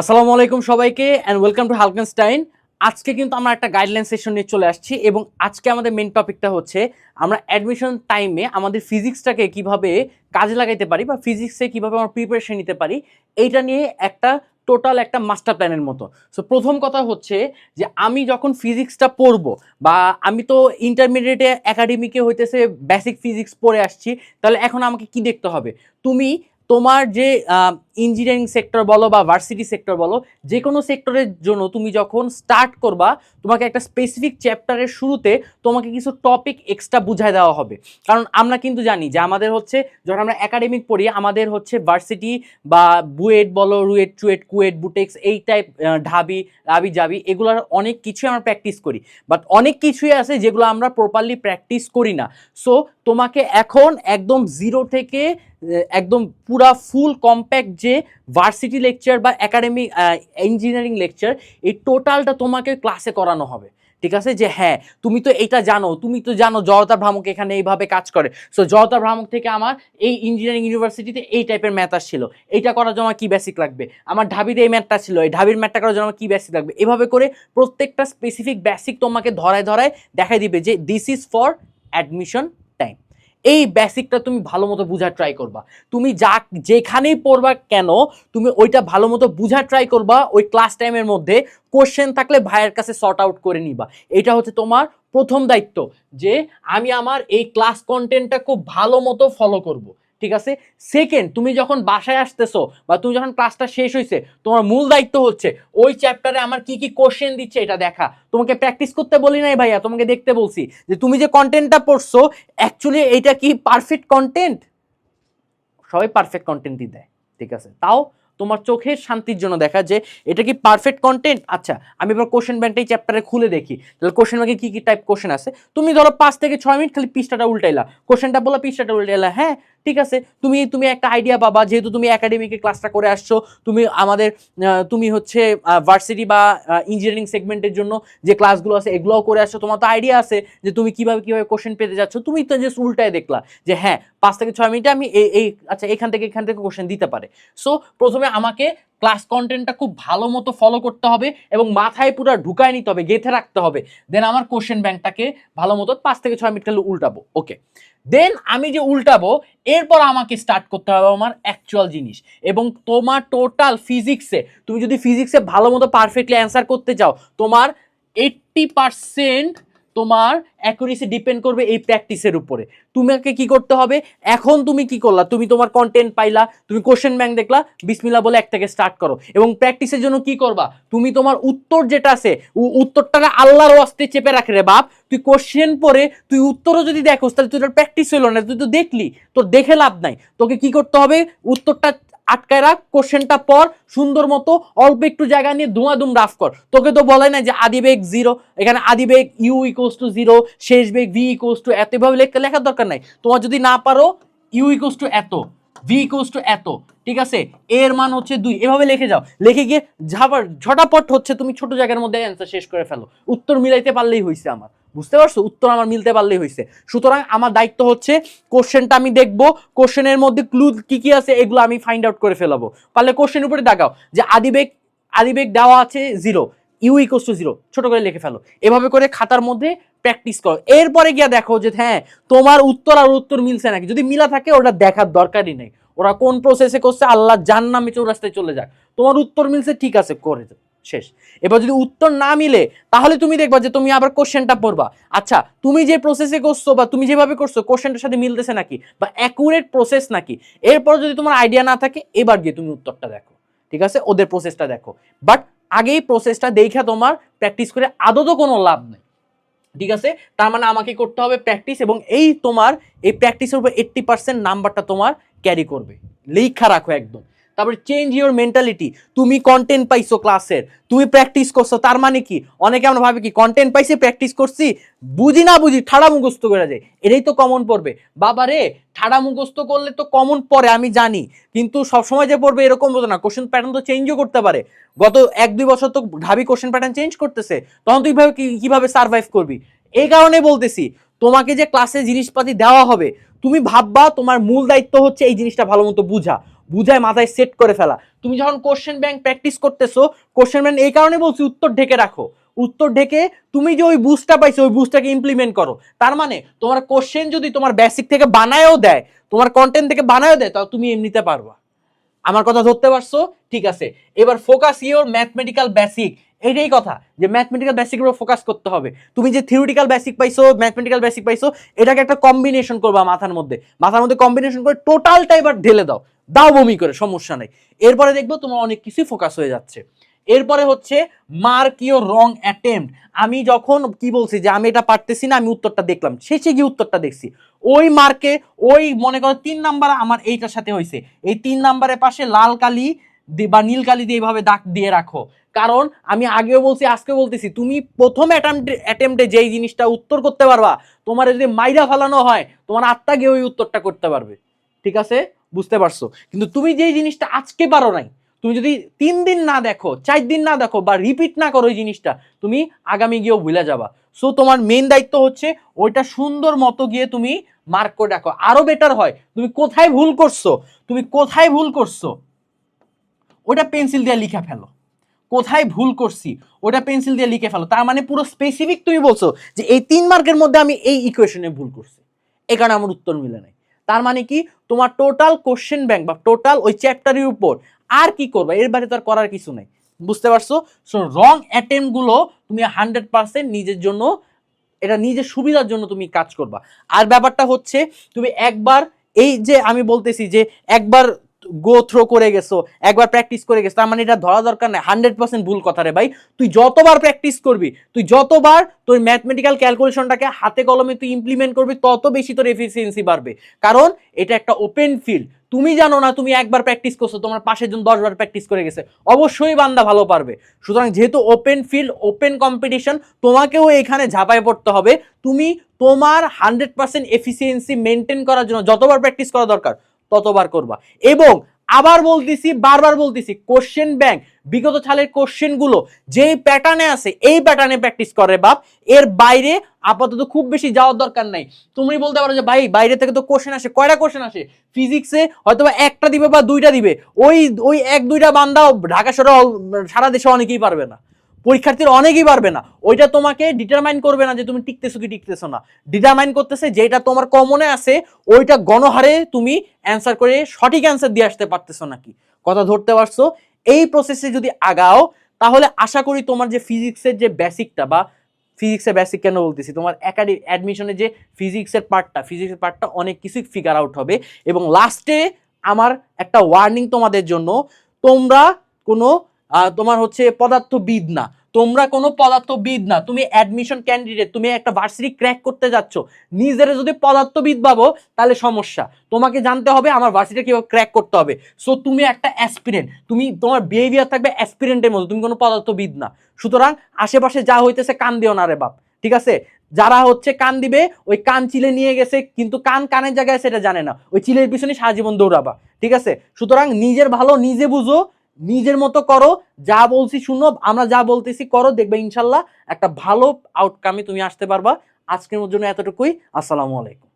আসসালামু আলাইকুম সবাইকে অ্যান্ড ওয়েলকাম টু হালকেনস্টাইন আজকে কিন্তু আমরা একটা গাইডলাইন সেশন নিয়ে চলে আসছি, এবং আজকে আমাদের মেন টপিকটা হচ্ছে, আমরা অ্যাডমিশন টাইমে আমাদের ফিজিক্সটাকে কীভাবে কাজে লাগাইতে পারি, বা ফিজিক্সে কীভাবে আমরা প্রিপারেশন নিতে পারি, এইটা নিয়ে একটা টোটাল একটা মাস্টার প্ল্যানের মতো। সো প্রথম কথা হচ্ছে যে, আমি যখন ফিজিক্সটা পড়ব, বা আমি তো ইন্টারমিডিয়েটে একাডেমিকে হইতেছে বেসিক ফিজিক্স পড়ে আসছি, তাহলে এখন আমাকে কি দেখতে হবে? তুমি তোমার যে ইঞ্জিনিয়ারিং সেক্টর বলো বা ভার্সিটি সেক্টর বলো যে কোনো সেক্টরের জন্য তুমি যখন স্টার্ট করবা, তোমাকে একটা স্পেসিফিক চ্যাপ্টারের শুরুতে তোমাকে কিছু টপিক এক্সট্রা বুঝায় দেওয়া হবে। কারণ আমরা কিন্তু জানি যে আমাদের হচ্ছে, যখন আমরা একাডেমিক পড়ি, আমাদের হচ্ছে ভার্সিটি বা বুয়েট বলো, রুয়েট, চুয়েট, কুয়েট, বুটেক্স এই টাইপ ঢাবি রাবি জাবি, এগুলোর অনেক কিছুই আমরা প্র্যাকটিস করি। বাট অনেক কিছুই আছে যেগুলো আমরা প্রপারলি প্র্যাকটিস করি না। সো তোমাকে এখন একদম জিরো থেকে একদম পুরা ফুল কম্প্যাক্ট যে ভার্সিটি লেকচার বা একাডেমিক ইঞ্জিনিয়ারিং লেকচার এই টোটালটা তোমাকে ক্লাসে করানো হবে। ঠিক আছে? যে হ্যাঁ তুমি তো এটা জানো, তুমি তো জানো জড়তা ভ্রামক এখানে এইভাবে কাজ করে। সো জড়তা ভ্রামক থেকে আমার এই ইঞ্জিনিয়ারিং ইউনিভার্সিটিতে এই টাইপের ম্যাথ আসছিল। এইটা করার জন্য কি বেসিক লাগবে? আমার ঢাবিতে এই ম্যাথটা ছিল, এই ঢাবির ম্যাথটা করার জন্য কি বেসিক লাগবে? এভাবে করে প্রত্যেকটা স্পেসিফিক বেসিক তোমাকে ধরায় ধরায় দেখাই দিবে যে দিস ইজ ফর অ্যাডমিশন এই বেসিকটা তুমি ভালো মতো বোঝার ট্রাই করবা। তুমি যা যেখানেই পড়বা কেন, তুমি ওইটা ভালো মতো বোঝার ট্রাই করবা ওই ক্লাস টাইমের মধ্যে। কোশ্চেন থাকলে ভাইয়ের কাছে শর্ট আউট করে নিবা। এটা হচ্ছে তোমার প্রথম দায়িত্ব যে আমি আমার এই ক্লাস কন্টেন্টটা খুব ভালো মতো ফলো করব। ঠিক আছে? সেকেন্ড তুমি যখন বাসায় আসতেছো বা তুমি যখন ক্লাসটা শেষ হয়েছে তোমার মূল দায়িত্ব হচ্ছে ওই চ্যাপ্টারে আমার কি কি কোশ্চেন দিচ্ছে এটা দেখা। তোমাকে প্র্যাকটিস করতে বলি নাই ভাইয়া, তোমাকে দেখতে বলছি। যে তুমি যে কন্টেন্টটা পড়ছো অ্যাকচুয়ালি এটা কি পারফেক্ট কন্টেন্ট সবাই পারফেক্ট কন্টেন্টই দেয়, ঠিক আছে? তাও তোমার চোখের শান্তির জন্য দেখা যে এটা কি পারফেক্ট কন্টেন্ট আচ্ছা আমি এবার কোশ্চেন ব্যাংকটা এই চ্যাপ্টারে খুলে দেখি। তাহলে কোশ্চেন ব্যাংকে কী কী টাইপ কোশ্চেন আছে? তুমি ধরো পাঁচ থেকে ছয় মিনিট খালি পৃষ্ঠাটা উল্টাইলা। কোশ্চেনটা বলা পৃষ্ঠাটা উল্টাইলা হ্যাঁ? ঠিক আছে? তুমি তুমি একটা আইডিয়া পাবা, যেহেতু তুমি একাডেমিকে ক্লাসটা করে আসছো, তুমি আমাদের তুমি হচ্ছে ভার্সিটি বা ইঞ্জিনিয়ারিং সেগমেন্টের জন্য যে ক্লাসগুলো আছে, এগুলোও করে আসছো। তোমার তো আইডিয়া আছে যে তুমি কীভাবে কীভাবে কোশ্চেন পেতে যাচ্ছ। তুমি তো যে উল্টায় দেখলা যে হ্যাঁ পাঁচ থেকে ছয় মিনিটে আমি এই এই আচ্ছা এখান থেকে এখান থেকে কোশ্চেন দিতে পারে। সো প্রথমে আমাকে ক্লাস কন্টেন্টটা খুব ভালো মতো ফলো করতে হবে এবং মাথায় পুরো ঢুকায় নিতে হবে, গেঁথে রাখতে হবে। দেন আমার কোশ্চেন ব্যাংকটাকে ভালো মতো পাঁচ থেকে ছয় মিনিট খালি উল্টাবো ওকে দেন আমি যে উল্টাবো, এরপর আমাকে স্টার্ট করতে হবে আমার অ্যাকচুয়াল জিনিস এবং তোমার টোটাল ফিজিক্সে তুমি যদি ফিজিক্সে ভালো মতো পারফেক্টলি অ্যান্সার করতে চাও, তোমার এইট্টি পারসেন্ট তোমার অ্যাকুরেসি ডিপেন্ড করবে এই প্র্যাকটিসের উপরে। তোমাকে কি করতে হবে? এখন তুমি কি করলা? তুমি তোমার কন্টেন্ট পাইলা, তুমি কোশ্চেন ব্যাংক দেখলা বিসমিল্লা বলে এক থেকে স্টার্ট করো। এবং প্র্যাকটিসের জন্য কি করবা? তুমি তোমার উত্তর যেটা আছে, উ- উত্তরটাকে আল্লাহর ওয়াস্তে চেপে রাখে রে বাপ। তুই কোশ্চেন পরে, তুই উত্তরও যদি দেখোস, তাহলে তুই তোর প্র্যাকটিস হইল না। তুই তো দেখলি, তোর দেখে লাভ নাই। তোকে কি করতে হবে? উত্তরটা আটকায় রাখ, কোশ্চেনটা পর সুন্দর মতো অল্প একটু জায়গা নিয়ে ধুমাধুম রাফ কর। তোকে তো বলাই না যে আদি বেগ জিরো, এখানে আদি বেগ ইউ ইকোস টু জিরো শেষ বেগ ভি ইকোস টু এত, এভাবে লেখা লেখার দরকার নাই। তোমার যদি না পারো ইউ ইকোস টু এত ভি ইকোস টু এত, ঠিক আছে? এর মান হচ্ছে দুই, এভাবে লিখে যাও। লিখে গিয়ে ঝাপার ঝটাপট হচ্ছে তুমি ছোট জায়গার মধ্যে অ্যান্সার শেষ করে ফেলো। উত্তর মিলাইতে পারলেই হয়েছে আমার। বুঝতে পারছ? উত্তর আমার মিলতে পারলেই হয়েছে সুতরাং আমার দায়িত্ব হচ্ছে, কোশ্চেনটা আমি দেখব, কোশ্চেনের মধ্যে ক্লু কি কি আছে এগুলো আমি ফাইন্ড আউট করে ফেলাবো। পারলে কোশ্চেন উপরে দেখাও যে আদিবেগ আদিবেগ দেওয়া আছে zero U equals to zero ছোট করে লিখে ফেলো। এভাবে করে খাতার মধ্যে প্র্যাকটিস করো। এরপরে গিয়া দেখো যে হ্যাঁ তোমার উত্তর আর উত্তর মিলছে নাকি। যদি মিলা থাকে, ওটা দেখার দরকারই নেই। ওরা কোন প্রসেসে করছে, আল্লাহ নামে চৌরাস্তায় চলে যাক। তোমার উত্তর মিলছে, ঠিক আছে, করে দাও। শেষ। এবার যদি উত্তর না মিলে, তাহলে তুমি দেখবা যে তুমি আবার কোশ্চেনটা পড়বা। আচ্ছা তুমি যে প্রসেসে করছ বা তুমি যেভাবে করছ, কোশ্চেনটার সাথে মিলতেছে নাকি? বা অ্যাকুরেট প্রসেস নাকি? এরপর যদি তোমার আইডিয়া না থাকে, এবার গিয়ে তুমি উত্তরটা দেখো। ঠিক আছে? ওদের প্রসেসটা দেখো। বাট আগেই প্রসেসটা দেখা তোমার প্র্যাকটিস করে আদতও কোনো লাভ নেই। ঠিক আছে? তার মানে আমাকে করতে হবে প্র্যাকটিস এবং এই তোমার, এই প্র্যাকটিসের উপর এইট্টি পার্সেন্ট নাম্বারটা তোমার ক্যারি করবে। লেখা রাখো একদম। তারপরে চেঞ্জ ইউর মেন্টালিটি তুমি কন্টেন্ট পাইছো ক্লাসের তুমি প্র্যাকটিস করছ, তার মানে কি? অনেকে আমরা ভাবে কি কন্টেন্ট পাইছি প্র্যাকটিস করছি, বুঝি না বুঝি ঠাড়া মুখস্থ করে যায়। এটাই তো কমন পড়বে। বাবা রে ঠাড়া মুখস্থ করলে তো কমন পড়ে, আমি জানি। কিন্তু সবসময় যে পড়বে এরকম হতো না। কোশ্চেন প্যাটার্ন তো চেঞ্জও করতে পারে। গত এক, দুই বছর তো ঢাবি কোশ্চেন প্যাটার্ন চেঞ্জ করতেছে। তখন তুই ভাবে কীভাবে সার্ভাইভ করবি? এই কারণে বলতেছি, তোমাকে যে ক্লাসে জিনিসপাতি দেওয়া হবে, তুমি ভাববা তোমার মূল দায়িত্ব হচ্ছে এই জিনিসটা ভালো মতো বুঝা। বুঝায় মাথায় সেট করে ফেলা। তুমি যখন কোশ্চেন ব্যাংক প্র্যাকটিস করতেছো কোশ্চেন ব্যাংক এই কারণে বলছি, উত্তর ঢেকে রাখো। উত্তর ঢেকে তুমি যে ওই বুস্টটা পাইছো, ওই বুস্টটাকে ইমপ্লিমেন্ট করো। তার মানে তোমার কোশ্চেন যদি তোমার বেসিক থেকে বানায়ও দেয়, তোমার কন্টেন্ট থেকে বানায়ও দেয়, তাও তুমি এমনিতে পারবা। আমার কথা ধরতে পারছ? ঠিক আছে। এবার ফোকাস ইওর ম্যাথমেটিক্যাল বেসিক এইটাই কথা, যে ম্যাথমেটিক্যাল বেসিকের উপর ফোকাস করতে হবে। তুমি যে থিওরিটিক্যাল বেসিক পাইছো ম্যাথমেটিক্যাল বেসিক পাইছো, এটাকে একটা কম্বিনেশন করবা মাথার মধ্যে। মাথার মধ্যে কম্বিনেশন করে টোটালটা এবার ঢেলে দাও। দাও বমি করে, সমস্যা নেই। এরপরে দেখব তোমার অনেক কিছুই ফোকাস হয়ে যাচ্ছে। এরপরে হচ্ছে মার্ক ইউর রং অ্যাটেম্প আমি যখন কি বলছি, যে আমি এটা পারতেছি না, আমি উত্তরটা দেখলাম। শেষে গিয়ে উত্তরটা দেখছি। ওই মার্কে ওই মনে করো তিন নাম্বার আমার এইটার সাথে হয়েছে এই তিন নাম্বারের পাশে লাল কালি বা নীল কালি দিয়ে এইভাবে দাগ দিয়ে রাখো। কারণ আমি আগেও বলছি আজকে বলতেছি, তুমি প্রথম অ্যাটেম্পটে যেই জিনিসটা উত্তর করতে পারবা, তোমার যদি মাইরা ফালানো হয়, তোমার আত্মা গিয়ে ওই উত্তরটা করতে পারবে। ঠিক আছে? বুঝতে পারছ? কিন্তু তুমি যেই জিনিসটা আজকে পারো নাই, তুমি যদি তিন দিন না দেখো, চার দিন না দেখো, বা রিপিট না করো ওই জিনিসটা, তুমি আগামী গিয়েও ভুলে যাবা। সো তোমার মেন দায়িত্ব হচ্ছে ওইটা সুন্দর মতো গিয়ে তুমি মার্ক করে রাখো। আরও বেটার হয়, তুমি কোথায় ভুল করছ? তুমি কোথায় ভুল করছ? ওটা পেন্সিল দিয়ে লিখে ফেলো। কোথায় ভুল করছি, ওটা পেন্সিল দিয়ে লিখে ফেলো। তার মানে পুরো স্পেসিফিক তুমি বলছো যে এই তিন মার্কের মধ্যে আমি এই ইকুয়েশনে ভুল করছি। এ কারণে আমার উত্তর মিলে নাই। তার মানে কি? তোমার টোটাল কোশ্চেন ব্যাংক বা টোটাল ওই চ্যাপ্টারের উপর আর কি করবে? এর বাইরে তো আর করার কিছু নেই। বুঝতে পারছ? সো রংগুলো তুমি হান্ড্রেড পার্সেন্ট নিজের জন্য, এটা নিজের সুবিধার জন্য তুমি কাজ করবা। আর ব্যাপারটা হচ্ছে, তুমি একবার এই যে আমি বলতেছি যে একবার গো থ্রো করে গেছো, একবার প্র্যাকটিস করে গেছো, তার মানে এটা ধরা দরকার নেই হান্ড্রেড পার্সেন্ট ভুল কথা রে ভাই। তুই যতবার প্র্যাকটিস করবি, তুই যতবার তোর ম্যাথমেটিক্যাল ক্যালকুলেশনটাকে হাতে কলমে তুই ইমপ্লিমেন্ট করবি, তত বেশি তোর এফিসিয়েন্সি বাড়বে। কারণ এটা একটা ওপেন ফিল্ড তুমি জানো না তুমি একবার প্র্যাকটিস করছ, তোমার পাশের জন দশবার প্র্যাকটিস করে গেছে, অবশ্যই বান্দা ভালো পারবে। সুতরাং যেহেতু ওপেন ফিল্ড ওপেন কম্পিটিশন তোমাকেও এখানে ঝাঁপায় পড়তে হবে। তুমি তোমার হান্ড্রেড পার্সেন্ট এফিসিয়েন্সি মেনটেন করার জন্য যতবার প্র্যাকটিস করা দরকার ততবার করবা। এবং আবার বলতেছি, বারবার বলতেছি কোশ্চেন ব্যাংক বিগত সালের কোশ্চেনগুলো যেই প্যাটার্নে আছে, এই প্যাটার্নে প্র্যাকটিস করে বাপ। এর বাইরে আপাতত খুব বেশি যাওয়ার দরকার নাই। তুমি বলতে পারো যে, ভাই, বাইরে থেকে তো কোশ্চেন আসে, কয়টা কোশ্চেন আসে? ফিজিক্সে হয়তো একটা দিবে বা দুইটা দিবে। ওই ওই এক, দুইটা বান্দাও ঢাকা সারা দেশে অনেকেই পারবে না। পরীক্ষার্থীর অনেকেই পারবে না। ওইটা তোমাকে ডিটারমাইন করবে না যে তুমি টিকতেছো কি টিকতেছো না। ডিটারমাইন করতেছে যেটা তোমার কমনে আছে, ওইটা গণহারে তুমি অ্যান্সার করে সঠিক অ্যান্সার দিয়ে আসতে পারতেছো নাকি। কথা ধরতে পারছ? এই প্রসেসে যদি আগাও, তাহলে আশা করি তোমার যে ফিজিক্সের যে বেসিকটা বা ফিজিক্সের বেসিক কেন বলতেছি, তোমার একাডেমি অ্যাডমিশনে যে ফিজিক্সের পার্টটা ফিজিক্সের পার্টটা অনেক কিছুই ফিগার আউট হবে। এবং লাস্টে আমার একটা ওয়ার্নিং তোমাদের জন্য, তোমরা কোনো তোমার হচ্ছে পদার্থবিদ না। তোমরা কোনো পদার্থবিদ না। তুমি অ্যাডমিশন ক্যান্ডিডেট তুমি একটা ভার্সিটি ক্র্যাক করতে যাচ্ছ। নিজেরা যদি পদার্থবিদ ভাবো, তাহলে সমস্যা। তোমাকে জানতে হবে আমার ভার্সিটি কীভাবে ক্র্যাক করতে হবে। সো তুমি একটা অ্যাসপিরেন্ট তুমি, তোমার বিহেভিয়ার থাকবে অ্যাসপিরেন্টের মতো। তুমি কোনো পদার্থবিদ না। সুতরাং, আশেপাশে যা হইতেছে কান দিও না রে বাপ। ঠিক আছে? যারা হচ্ছে কান দিবে, ওই কান চিলে নিয়ে গেছে, কিন্তু কান কানের জায়গায় সেটা জানে না। ওই চিলের পিছনে সারা জীবন দৌড়াবা। ঠিক আছে? সুতরাং, নিজের ভালো নিজে বুঝো নিজের মতো করো, যা বলছি শুনো, আমরা যা বলতেছি করো, দেখবে ইনশাল্লাহ একটা ভালো আউটকামে তুমি আসতে পারবা। আজকের জন্য এতটুকুই। আসসালামু আলাইকুম।